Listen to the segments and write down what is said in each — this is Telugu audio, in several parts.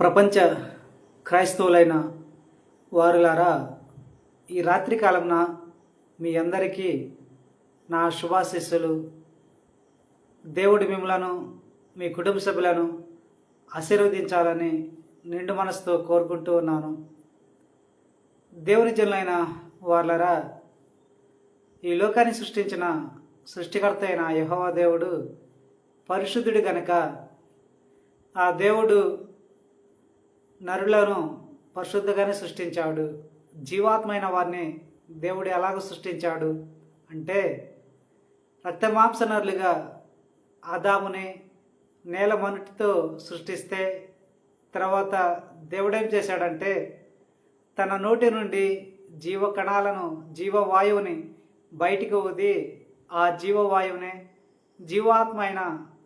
ప్రపంచ క్రైస్తవులైన వారులారా ఈ రాత్రి కాలంన మీ అందరికీ నా శుభాశిస్సులు. దేవుడి మిమ్మలను మీ కుటుంబ సభ్యులను ఆశీర్వదించాలని నిండు మనసుతో కోరుకుంటూ ఉన్నాను. దేవుని జనులైన వార్లరా ఈ లోకాన్ని సృష్టించిన సృష్టికర్త అయిన యహోవా దేవుడు పరిశుద్ధుడు గనక ఆ దేవుడు నరులను పరిశుద్ధగానే సృష్టించాడు. జీవాత్మైన వారిని దేవుడు ఎలాగ సృష్టించాడు అంటే రక్తమాంస నరులుగా ఆదాముని నేల మనుటితో సృష్టిస్తే తర్వాత దేవుడేం చేశాడంటే తన నోటి నుండి జీవ కణాలను జీవవాయువుని బయటికి ఊది ఆ జీవవాయువుని జీవాత్మైన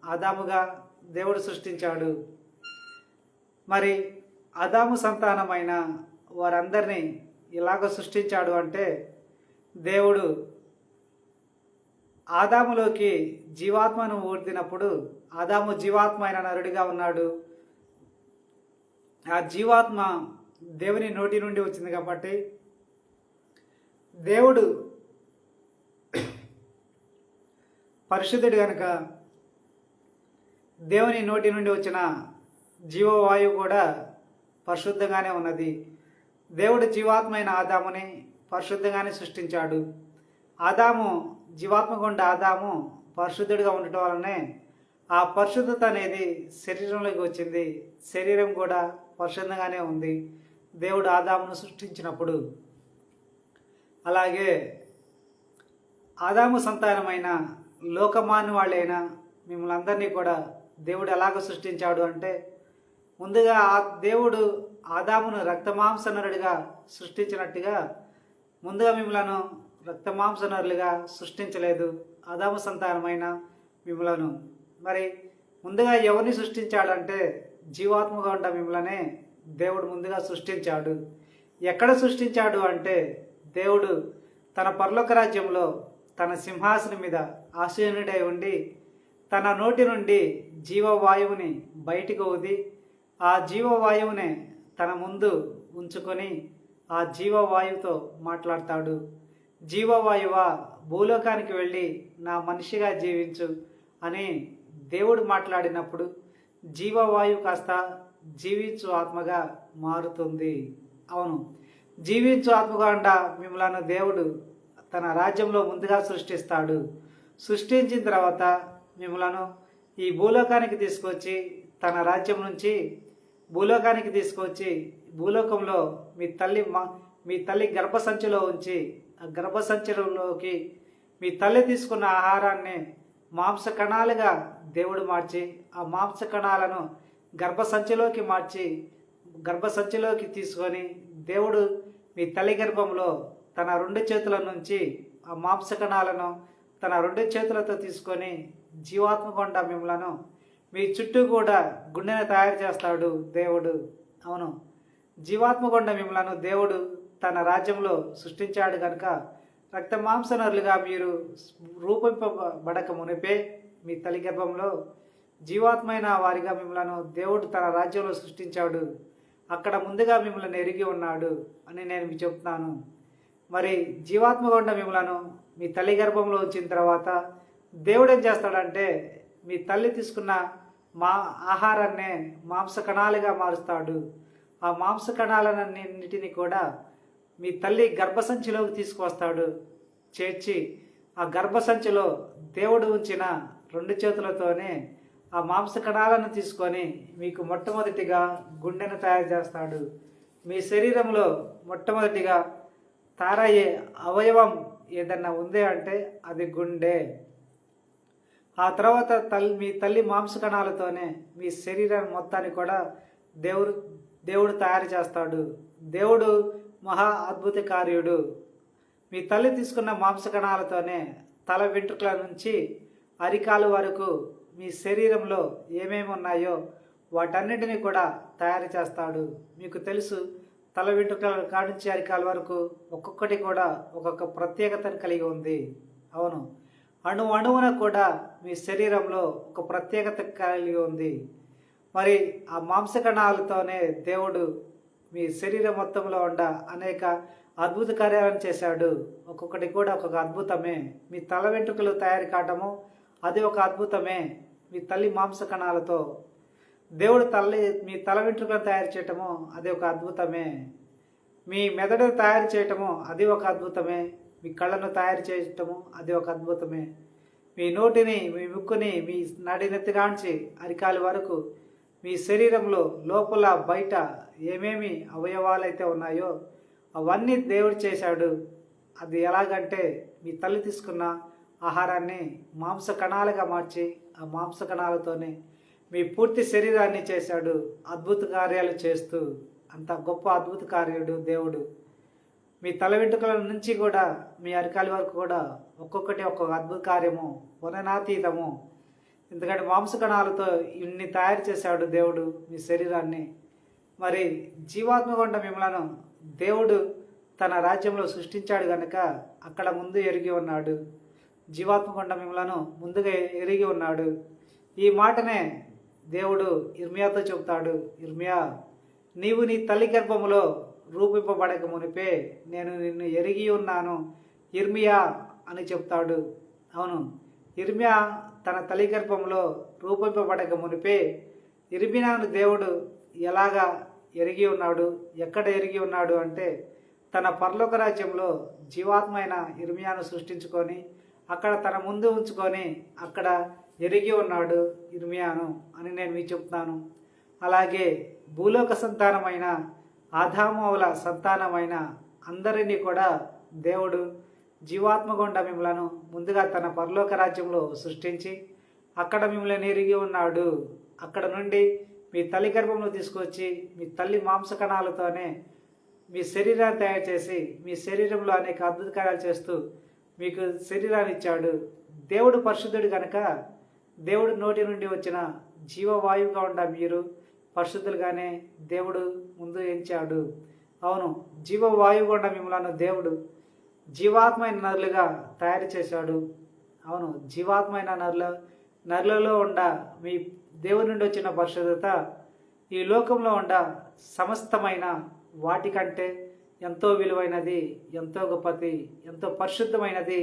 ఆదాముగా దేవుడు సృష్టించాడు. మరి ఆదాము సంతానమైన వారందరినీ ఇలాగ సృష్టించాడు అంటే దేవుడు ఆదాములోకి జీవాత్మను ఊర్దినప్పుడు ఆదాము జీవాత్మ అయిన నరుడిగా ఉన్నాడు. ఆ జీవాత్మ దేవుని నోటి నుండి వచ్చింది కాబట్టి దేవుడు పరిశుద్ధుడు కనుక దేవుని నోటి నుండి వచ్చిన జీవవాయువు కూడా పరిశుద్ధంగానే ఉన్నది. దేవుడు జీవాత్మైన ఆదాముని పరిశుద్ధంగానే సృష్టించాడు. ఆదాము జీవాత్మ గుండా ఆదాము పరిశుద్ధుడిగా ఉండటం వలనే ఆ పరిశుద్ధత అనేది శరీరంలోకి వచ్చింది. శరీరం కూడా పరిశుద్ధంగానే ఉంది. దేవుడు ఆదామును సృష్టించినప్పుడు. అలాగే ఆదాము సంతానమైన లోకమాన్వాళ్ళైన మిమ్మల్ని అందరినీ కూడా దేవుడు ఎలాగ సృష్టించాడు అంటే ముందుగా ఆ దేవుడు ఆదామును రక్తమాంసనరుడిగా సృష్టించినట్టుగా ముందుగా మిమ్మలను రక్తమాంసనరులుగా సృష్టించలేదు ఆదాము సంతానమైన మిమ్మలను. మరి ముందుగా ఎవరిని సృష్టించాడంటే జీవాత్మగా ఉండ మిమ్మలనే దేవుడు ముందుగా సృష్టించాడు. ఎక్కడ సృష్టించాడు అంటే దేవుడు తన పర్లోక రాజ్యంలో తన సింహాసనం మీద ఆశీనుడై ఉండి తన నోటి నుండి జీవవాయువుని బయటికి ఊది ఆ జీవవాయువునే తన ముందు ఉంచుకొని ఆ జీవవాయువుతో మాట్లాడతాడు. జీవవాయువ భూలోకానికి వెళ్ళి నా మనిషిగా జీవించు అని దేవుడు మాట్లాడినప్పుడు జీవవాయువు కాస్త జీవించు ఆత్మగా మారుతుంది. అవును జీవించు ఆత్మగా ఉండ మిమ్మల్ని దేవుడు తన రాజ్యంలో ముందుగా సృష్టిస్తాడు. సృష్టించిన తర్వాత మిమ్మలను ఈ భూలోకానికి తీసుకొచ్చి తన రాజ్యం నుంచి భూలోకానికి తీసుకొచ్చి భూలోకంలో మీ తల్లి మా మీ తల్లి గర్భసంచిలో ఉంచి ఆ గర్భసంచిలోకి మీ తల్లి తీసుకున్న ఆహారాన్ని మాంస కణాలుగా దేవుడు మార్చి ఆ మాంస కణాలను గర్భసంచిలోకి మార్చి గర్భసంచిలోకి తీసుకొని దేవుడు మీ తల్లి గర్భంలో తన రెండు చేతుల నుంచి ఆ మాంస కణాలను తన రెండు చేతులతో తీసుకొని జీవాత్మ కొండ మిమ్మలను మీ చుట్టూ కూడా గుండెను తయారు చేస్తాడు దేవుడు. అవును. జీవాత్మ కొండ మిమ్మలను దేవుడు తన రాజ్యంలో సృష్టించాడు కనుక రక్త మాంసనరులుగా మీరు రూపింపబడక మునిపే మీ తల్లి గర్భంలో జీవాత్మైన వారిగా మిమ్మలను దేవుడు తన రాజ్యంలో సృష్టించాడు. అక్కడ ముందుగా మిమ్మల్ని ఎరిగి ఉన్నాడు అని నేను మీకు చెప్తున్నాను. మరి జీవాత్మగొండ ఉన్న మిమ్మలను మీ తల్లి గర్భంలో ఉంచిన తర్వాత దేవుడు ఏం చేస్తాడంటే మీ తల్లి తీసుకున్న మా ఆహారాన్నే మాంస కణాలుగా మారుస్తాడు. ఆ మాంస కణాలన్నింటిని కూడా మీ తల్లి గర్భసంచిలోకి తీసుకువస్తాడు. చేర్చి ఆ గర్భసంచిలో దేవుడు ఉంచిన రెండు చేతులతోనే ఆ మాంస కణాలను తీసుకొని మీకు మొట్టమొదటిగా గుండెను తయారు చేస్తాడు. మీ శరీరంలో మొట్టమొదటిగా తయారయ్యే అవయవం ఏదన్నా ఉంది అంటే అది గుండె. ఆ తర్వాత తల్లి మీ తల్లి మాంసకణాలతోనే మీ శరీరం మొత్తాన్ని కూడా దేవుడు దేవుడు తయారు చేస్తాడు. దేవుడు మహా అద్భుత కార్యుడు మీ తల్లి తీసుకున్న మాంసకణాలతోనే తల వెంట్రుకల నుంచి అరికాలు వరకు మీ శరీరంలో ఏమేమి ఉన్నాయో వాటన్నిటిని కూడా తయారు చేస్తాడు. మీకు తెలుసు తల వెంట్రుకల కాడించి అరికాల వరకు ఒక్కొక్కటి కూడా ఒక్కొక్క ప్రత్యేకతను కలిగి ఉంది. అవును. అణు అణువున కూడా మీ శరీరంలో ఒక ప్రత్యేకత కలిగి ఉంది. మరి ఆ మాంసకణాలతోనే దేవుడు మీ శరీరం మొత్తంలో ఉండ అనేక అద్భుత కార్యాలను చేశాడు. ఒక్కొక్కటి కూడా ఒక్కొక్క అద్భుతమే. మీ తల వెంట్రుకలు తయారు కావటము అది ఒక అద్భుతమే మీ తల్లి మాంసకణాలతో. దేవుడు తల్లి మీ తల వెంట్రుకలు తయారు చేయటము అది ఒక అద్భుతమే. మీ మెదడు తయారు చేయటము అది ఒక అద్భుతమే. మీ కళ్ళను తయారు చేయటము అది ఒక అద్భుతమే. మీ నోటిని మీ ముక్కుని మీ నడినెత్తిగాంచి అరికాలి వరకు మీ శరీరంలో లోపల బయట ఏమేమి అవయవాలు అయితే ఉన్నాయో అవన్నీ దేవుడు చేశాడు. అది ఎలాగంటే మీ తల్లి తీసుకున్న ఆహారాన్ని మాంస కణాలుగా మార్చి ఆ మాంస కణాలతోనే మీ పూర్తి శరీరాన్ని చేశాడు. అద్భుత కార్యాలు చేస్తూ అంత గొప్ప అద్భుత కార్యుడు దేవుడు. మీ తల వెంట్రుకల నుంచి కూడా మీ అరికాలి వరకు కూడా ఒక్కొక్కటి ఒక్కొక్క అద్భుత కార్యము వర్ణనాతీతము ఎందుకంటే మాంసకణాలతో ఇన్ని తయారు చేశాడు దేవుడు మీ శరీరాన్ని. మరి జీవాత్మ కొండ మిమ్మలను దేవుడు తన రాజ్యంలో సృష్టించాడు కనుక అక్కడ ముందు ఎరిగి ఉన్నాడు. జీవాత్మ కొండ మిమ్మలను ముందుగా ఎరిగి ఉన్నాడు. ఈ మాటనే దేవుడు ఇర్మియాతో చెబుతాడు. ఇర్మియా నీవు నీ తల్లి గర్భములో రూపింపబడక మునిపే నేను నిన్ను ఎరిగి ఉన్నాను. ఇర్మియా అని చెప్తాడు. అవును ఇర్మియా తన తల్లి గర్భంలో రూపింపబడక మునిపే ఇర్మియాను దేవుడు ఎలాగా ఎరిగి ఉన్నాడు ఎక్కడ ఎరిగి ఉన్నాడు అంటే తన పరలోక రాజ్యంలో జీవాత్మైన ఇర్మియాను సృష్టించుకొని అక్కడ తన ముందు ఉంచుకొని అక్కడ ఎరిగి ఉన్నాడు ఇర్మియాను అని నేను మీకు చెప్తాను. అలాగే భూలోక సంతానమైన ఆదామవుల సంతానమైన అందరినీ కూడా దేవుడు జీవాత్మగుండ మిమ్మలను ముందుగా తన పరలోక రాజ్యంలో సృష్టించి అక్కడ మిమ్మల్ని ఎరిగి ఉన్నాడు. అక్కడ నుండి మీ తల్లి గర్భంలో తీసుకొచ్చి మీ తల్లి మాంసకణాలతోనే మీ శరీరాన్ని తయారు చేసి మీ శరీరంలో అనేక అద్భుత కార్యాలు చేస్తూ మీకు శరీరాన్ని ఇచ్చాడు. దేవుడు పరిశుద్ధుడు కనుక దేవుడు నోటి నుండి వచ్చిన జీవవాయువుగా ఉండ మీరు పరిశుద్ధులుగానే దేవుడు ముందు ఎంచాడు. అవును జీవవాయువు గుండా మిమ్మల్ని దేవుడు జీవాత్మైన నరులుగా తయారు చేశాడు. అవును జీవాత్మైన నరుల నరులలో ఉండ మీ దేవుని నుండి వచ్చిన పరిశుద్ధత ఈ లోకంలో ఉండ సమస్తమైన వాటికంటే ఎంతో విలువైనది ఎంతో గొప్పది ఎంతో పరిశుద్ధమైనది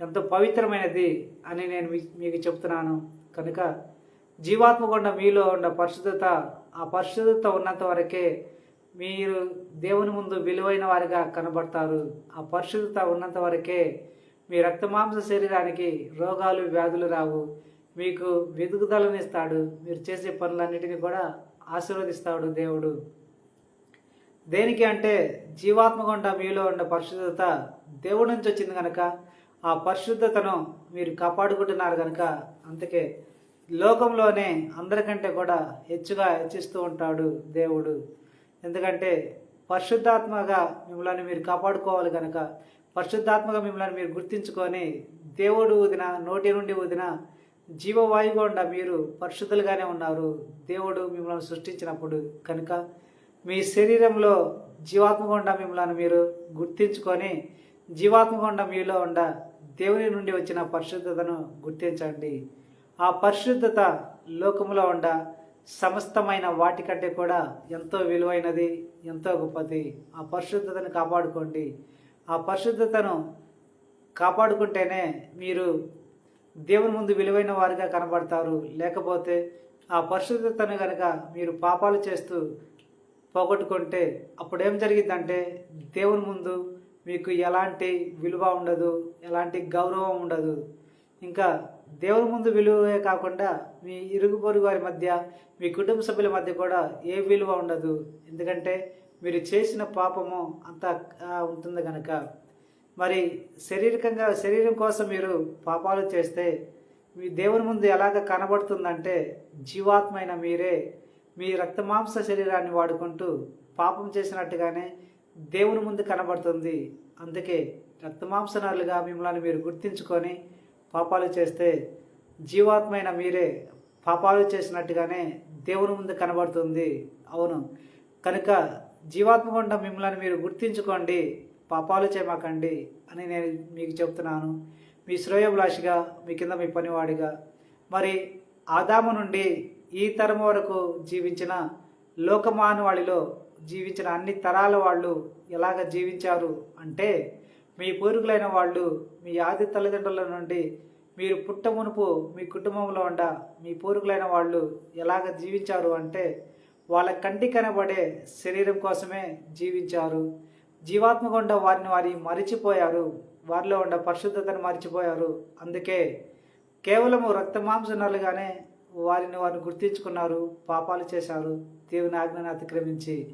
ఎంతో పవిత్రమైనది అని నేను మీకు చెప్తున్నాను. కనుక జీవాత్మ కొండ మీలో ఉన్న పరిశుద్ధత ఆ పరిశుద్ధత ఉన్నంత వరకే మీరు దేవుని ముందు విలువైన వారిగా కనబడతారు. ఆ పరిశుద్ధత ఉన్నంత వరకే మీ రక్తమాంస శరీరానికి రోగాలు వ్యాధులు రావు. మీకు వెతుకుదలనిస్తాడు మీరు చేసే పనులన్నిటినీ కూడా ఆశీర్వదిస్తాడు దేవుడు. దేనికి అంటే జీవాత్మ గుండా మీలో ఉన్న పరిశుద్ధత దేవుడి నుంచి వచ్చింది కనుక ఆ పరిశుద్ధతను మీరు కాపాడుకుంటున్నారు కనుక అందుకే లోకంలోనే అందరికంటే కూడా హెచ్చుగా హెచ్చిస్తూ ఉంటాడు దేవుడు. ఎందుకంటే పరిశుద్ధాత్మగా మిమ్మల్ని మీరు కాపాడుకోవాలి కనుక పరిశుద్ధాత్మగా మిమ్మల్ని మీరు గుర్తించుకొని దేవుడు ఊదిన నోటి నుండి ఊదిన జీవవాయువుగా ఉండ మీరు పరిశుద్ధులుగానే ఉన్నారు. దేవుడు మిమ్మల్ని సృష్టించినప్పుడు కనుక మీ శరీరంలో జీవాత్మగుండ మిమ్మల్ని మీరు గుర్తించుకొని జీవాత్మగుండ మీలో ఉండ దేవుని నుండి వచ్చిన పరిశుద్ధతను గుర్తించండి. ఆ పరిశుద్ధత లోకములో ఉండ సమస్తమైన వాటికంటే కూడా ఎంతో విలువైనది ఎంతో గొప్పది. ఆ పరిశుద్ధతను కాపాడుకోండి. ఆ పరిశుద్ధతను కాపాడుకుంటేనే మీరు దేవుని ముందు విలువైన వారిగా కనబడతారు. లేకపోతే ఆ పరిశుద్ధతను కనుక మీరు పాపాలు చేస్తూ పోగొట్టుకుంటే అప్పుడు ఏం జరిగిద్దంటే దేవుని ముందు మీకు ఎలాంటి విలువ ఉండదు ఎలాంటి గౌరవం ఉండదు. ఇంకా దేవుని ముందు విలువే కాకుండా మీ ఇరుగు పొరుగు వారి మధ్య మీ కుటుంబ సభ్యుల మధ్య కూడా ఏ విలువ ఉండదు. ఎందుకంటే మీరు చేసిన పాపము అంత ఉంటుంది కనుక మరి శారీరకంగా శరీరం కోసం మీరు పాపాలు చేస్తే మీ దేవుని ముందు ఎలాగ కనబడుతుందంటే జీవాత్మైన మీరే. మీ రక్తమాంస శరీరాన్ని వాడుకుంటూ పాపం చేసినట్టుగానే దేవుని ముందు కనబడుతుంది. అందుకే రక్తమాంసనాలుగా మిమ్మల్ని మీరు గుర్తించుకొని పాపాలు చేస్తే జీవాత్మైన మీరే పాపాలు చేసినట్టుగానే దేవుని ముందు కనబడుతుంది. అవును. కనుక జీవాత్మ గుండా మిమ్మల్ని మీరు గుర్తించుకోండి. పాపాలు చేయమాకండి అని నేను మీకు చెప్తున్నాను. మీ శ్రేయోభిలాషిగా మీ కింద మీ పనివాడిగా. మరి ఆదాము నుండి ఈ తరం వరకు జీవించిన లోకమానవాళిలో జీవించిన అన్ని తరాల వాళ్ళు ఎలాగ జీవించారు అంటే మీ పూర్వీకులైన వాళ్ళు మీ ఆది తల్లిదండ్రుల నుండి మీరు పుట్ట మునుపు మీ కుటుంబంలో ఉండ మీ పూర్వీకులైన వాళ్ళు ఎలాగ జీవించారు అంటే వాళ్ళ కంటి కనబడే శరీరం కోసమే జీవించారు. జీవాత్మగా వారిని వారి మరిచిపోయారు. వారిలో ఉన్న పరిశుద్ధతను మరిచిపోయారు. అందుకే కేవలము రక్త మాంసనాలుగానే వారిని వారిని గుర్తించుకున్నారు పాపాలు చేశారు. దేవుని ఆజ్ఞను అతిక్రమించి.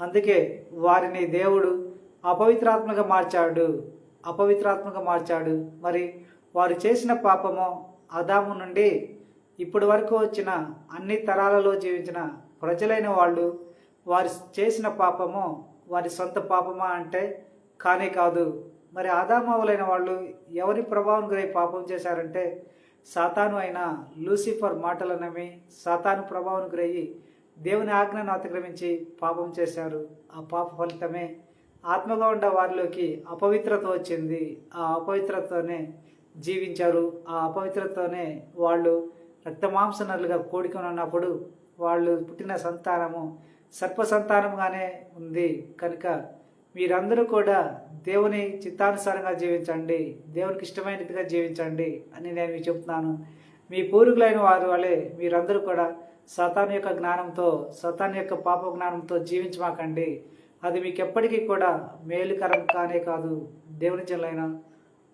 అందుకే వారిని దేవుడు అపవిత్రాత్మగా మార్చాడు. అపవిత్రాత్మగా మార్చాడు. మరి వారు చేసిన పాపము అదాము నుండి ఇప్పటి వరకు వచ్చిన అన్ని తరాలలో జీవించిన ప్రజలైన వాళ్ళు వారు చేసిన పాపము వారి సొంత పాపమా అంటే కానే కాదు. మరి ఆదామవులైన వాళ్ళు ఎవరి ప్రభావం గురై పాపం చేశారంటే సాతాను అయిన లూసిఫర్ మాటలు నమ్మి సాతాను ప్రభావం గురయ్యి దేవుని ఆజ్ఞను అతిక్రమించి పాపం చేశారు. ఆ పాప ఫలితమే ఆత్మగా ఉన్న వారిలోకి అపవిత్రత వచ్చింది. ఆ అపవిత్రతతోనే జీవించారు. ఆ అపవిత్రతతోనే వాళ్ళు రక్తమాంసనరులుగా కోడికొని ఉన్నప్పుడు వాళ్ళు పుట్టిన సంతానము సర్ప సంతానంగానే ఉంది. కనుక మీరందరూ కూడా దేవుని చిత్తానుసారంగా జీవించండి. దేవునికి ఇష్టమైనదిగా జీవించండి అని నేను మీకు చెప్తున్నాను. మీ పూర్వీకులైన వారి వలె మీరందరూ కూడా సతాన్ యొక్క జ్ఞానంతో సతాన్ యొక్క పాప జ్ఞానంతో జీవించమాకండి. అది మీకు ఎప్పటికీ కూడా మేలుకరం కానే కాదు. దేవుని చెల్లైన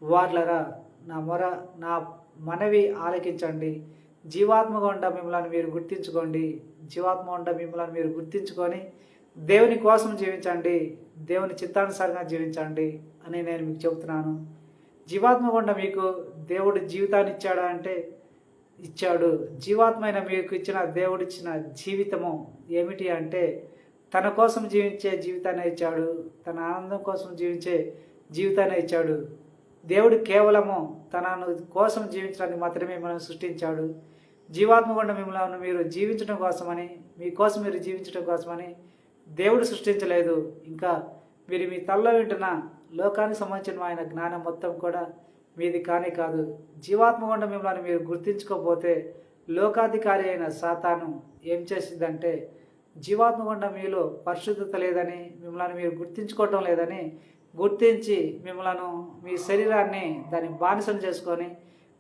వార్లరా నా మొర నా మనవి ఆలకించండి. జీవాత్మగా ఉండ మిమ్మల్ని మీరు గుర్తించుకోండి. జీవాత్మ ఉండ మిమ్మల్ని మీరు గుర్తించుకొని దేవుని కోసం జీవించండి. దేవుని చిత్తానుసారంగా జీవించండి అని నేను మీకు చెబుతున్నాను. జీవాత్మ గుండా మీకు దేవుడు జీవితాన్ని ఇచ్చాడా అంటే ఇచ్చాడు. జీవాత్మైన మీకు ఇచ్చిన దేవుడిచ్చిన జీవితము ఏమిటి అంటే తన కోసం జీవించే జీవితాన్ని ఇచ్చాడు. తన ఆనందం కోసం జీవించే జీవితాన్ని ఇచ్చాడు. దేవుడు కేవలము తన కోసం జీవించడానికి మాత్రమే మనం సృష్టించాడు. జీవాత్మ గుండా మిమ్మల్ని మీరు జీవించడం కోసమని మీకోసం మీరు జీవించడం కోసమని దేవుడు సృష్టించలేదు. ఇంకా మీరు మీ తల్ల వింటున్న లోకానికి సంబంధించిన ఆయన జ్ఞానం మొత్తం కూడా మీది కానే కాదు. జీవాత్మ గుండా మిమ్మల్ని మీరు గుర్తించుకోకపోతే లోకాధికారి అయిన సాతాను ఏం చేసిందంటే జీవాత్మ మీలో పరిశుద్ధత లేదని మిమ్మల్ని మీరు గుర్తించుకోవటం లేదని గుర్తించి మిమ్మలను మీ శరీరాన్ని దాని బానిసను చేసుకొని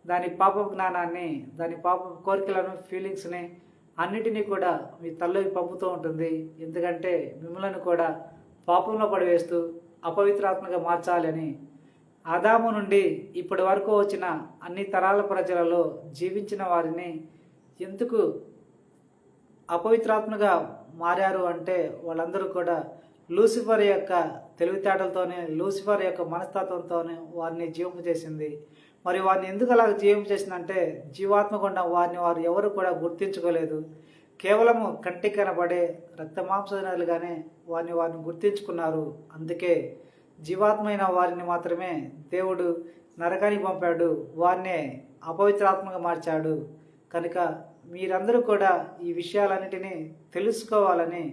దాని పాప జ్ఞానాన్ని దాని పాప కోరికలను ఫీలింగ్స్ని అన్నిటినీ కూడా మీ తల్లోకి పంపుతూ ఉంటుంది. ఎందుకంటే మిమ్మల్ని కూడా పాపంలో పడివేస్తూ అపవిత్రాత్మగా మార్చాలని ఆదాము నుండి ఇప్పటి వరకు వచ్చిన అన్ని తరాల ప్రజలలో జీవించిన వారిని ఎందుకు అపవిత్రాత్మగా మారారు అంటే వాళ్ళందరూ కూడా లూసిఫర్ యొక్క తెలివితేటలతోనే లూసిఫర్ యొక్క మనస్తత్వంతోనే వారిని జీవింపు చేసింది. మరి వారిని ఎందుకు అలా జీవింపు చేసిందంటే జీవాత్మ గుండా వారిని వారు ఎవరు కూడా గుర్తించుకోలేదు. కేవలము కంటి కనబడే రక్తమాంసనాలుగానే వారిని వారిని గుర్తించుకున్నారు. అందుకే జీవాత్మైన వారిని మాత్రమే దేవుడు నరకానికి పంపాడు. వారినే అపవిత్రాత్మగా మార్చాడు. కనుక మీరందరూ కూడా ఈ విషయాలన్నిటినీ తెలుసుకోవాలని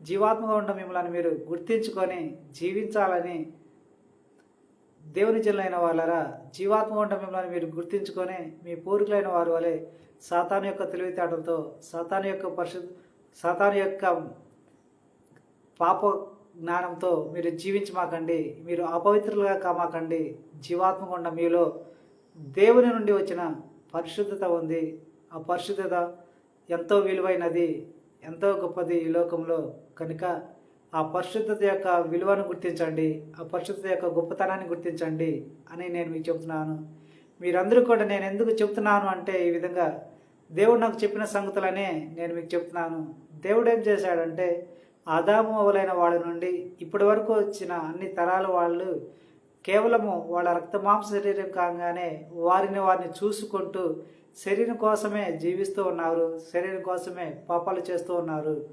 జీవాత్మగా ఉన్న మిమ్మల్ని మీరు గుర్తించుకొని జీవించాలని దేవుని జనులైన వాళ్ళరా జీవాత్మ ఉండ మిమ్మల్ని మీరు గుర్తించుకొని మీ పూర్వీకులైన వారు వలె సాతాను యొక్క తెలివితేటలతో సాతాను యొక్క పరిశుద్ధ సాతాను యొక్క పాప జ్ఞానంతో మీరు జీవించమాకండి మీరు అపవిత్రులుగా కామాకండి జీవాత్మ గుండా మీలో దేవుని నుండి వచ్చిన పరిశుద్ధత ఉంది. ఆ పరిశుద్ధత ఎంతో విలువైనది ఎంతో గొప్పది ఈ లోకంలో. కనుక ఆ పరిశుద్ధత యొక్క విలువను గుర్తించండి ఆ పరిశుద్ధత యొక్క గొప్పతనాన్ని గుర్తించండి అని నేను మీకు చెబుతున్నాను. మీరందరూ కూడా నేను ఎందుకు చెప్తున్నాను అంటే ఈ విధంగా దేవుడు నాకు చెప్పిన సంగతులనే నేను మీకు చెప్తున్నాను దేవుడు ఏం చేశాడంటే ఆదాము అవలైన వాళ్ళ నుండి ఇప్పటి వరకు వచ్చిన అన్ని తరాల వాళ్ళు కేవలము వాళ్ళ రక్తమాంస శరీరం కాగానే వారిని వారిని చూసుకుంటూ శరీరం కోసమే జీవిస్తూ ఉన్నారు శరీరం కోసమే పాపాలు చేస్తూ ఉన్నారు.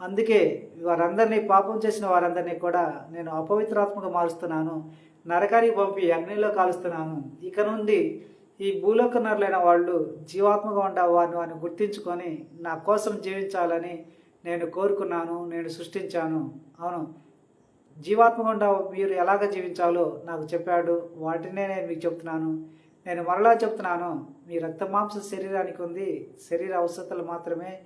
అందుకే వారందరినీ పాపం చేసిన వారందరినీ కూడా నేను అపవిత్రాత్మగా మారుస్తున్నాను. నరకానికి పంపి అగ్నిలో కాలుస్తున్నాను. ఇక నుండి ఈ భూలోక నరులైన వాళ్ళు జీవాత్మగా ఉండే వారిని వారిని గుర్తించుకొని నా కోసం జీవించాలని నేను కోరుకున్నాను నేను సృష్టించాను. అవును. జీవాత్మగా ఉండ మీరు ఎలాగ జీవించాలో నాకు చెప్పాడు. వాటినే నేను మీకు చెప్తున్నాను. నేను మరలా చెప్తున్నాను మీ రక్తమాంస శరీరానికి ఉంది. శరీర అవసరతలు మాత్రమే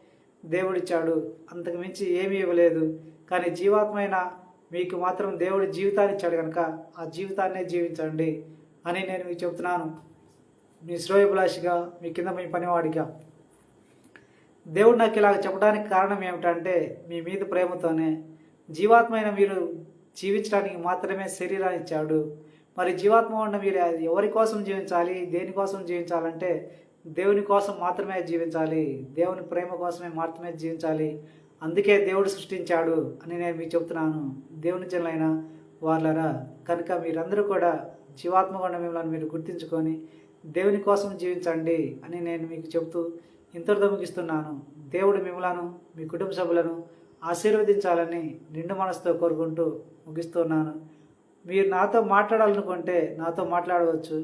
దేవుడిచ్చాడు. అంతకు మించి ఏమీ ఇవ్వలేదు. కానీ జీవాత్మైన మీకు మాత్రం దేవుడి జీవితాన్ని ఇచ్చాడు కనుక ఆ జీవితాన్నే జీవించండి అని నేను మీకు చెప్తున్నాను. మీ శ్రోయభిలాషిగా మీ కింద మీ పనివాడిగా. దేవుడు నాకు ఇలాగ చెప్పడానికి కారణం ఏమిటంటే మీ మీద ప్రేమతోనే జీవాత్మైన మీరు జీవించడానికి మాత్రమే శరీరాన్ని ఇచ్చాడు. మరి జీవాత్మ ఉన్న మీరు ఎవరి కోసం జీవించాలి? దేనికోసం జీవించాలంటే దేవుని కోసం మాత్రమే జీవించాలి. దేవుని ప్రేమ కోసమే మాత్రమే జీవించాలి. అందుకే దేవుడు సృష్టించాడు అని నేను మీకు చెప్తున్నాను. దేవుని జనులైన వాళ్ళరా కనుక మీరందరూ కూడా జీవాత్మ గుండా మిమ్మల్ని మీరు గుర్తించుకొని దేవుని కోసం జీవించండి అని నేను మీకు చెబుతూ ఇంతటితో ముగిస్తున్నాను. దేవుడు మిమ్మలను మీ కుటుంబ సభ్యులను ఆశీర్వదించాలని నిండు మనసుతో కోరుకుంటూ ముగిస్తున్నాను. మీరు నాతో మాట్లాడాలనుకుంటే నాతో మాట్లాడవచ్చు.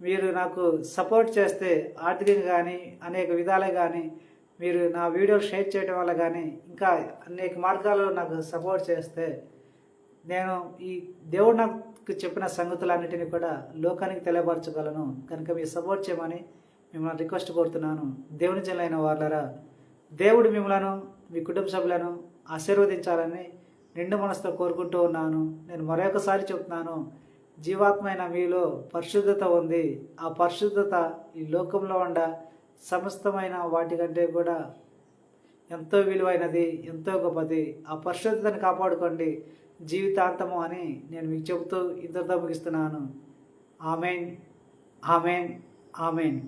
మీరు నాకు సపోర్ట్ చేస్తే ఆర్థికంగా కానీ అనేక విధాలుగా కానీ మీరు నా వీడియోలు షేర్ చేయడం వల్ల కానీ ఇంకా అనేక మార్గాల్లో నాకు సపోర్ట్ చేస్తే నేను ఈ దేవుడు నాకు చెప్పిన సంగతులన్నిటిని కూడా లోకానికి తెలియపరచగలను. కనుక మీరు సపోర్ట్ చేయమని మిమ్మల్ని రిక్వెస్ట్ కోరుతున్నాను. దేవుని జనులైన వాళ్ళరా దేవుడు మిమ్మలను మీ కుటుంబ సభ్యులను ఆశీర్వదించాలని నిండు మనసుతో కోరుకుంటూ ఉన్నాను. నేను మరొకసారి చెప్తున్నాను జీవాత్మైన మీలో పరిశుద్ధత ఉంది. ఆ పరిశుద్ధత ఈ లోకంలో ఉండ సమస్తమైన వాటికంటే కూడా ఎంతో విలువైనది ఎంతో గొప్పది. ఆ పరిశుద్ధతను కాపాడుకోండి జీవితాంతము అని నేను మీకు చెబుతూ ఇంతతో ముగిస్తున్నాను. Amen amen amen.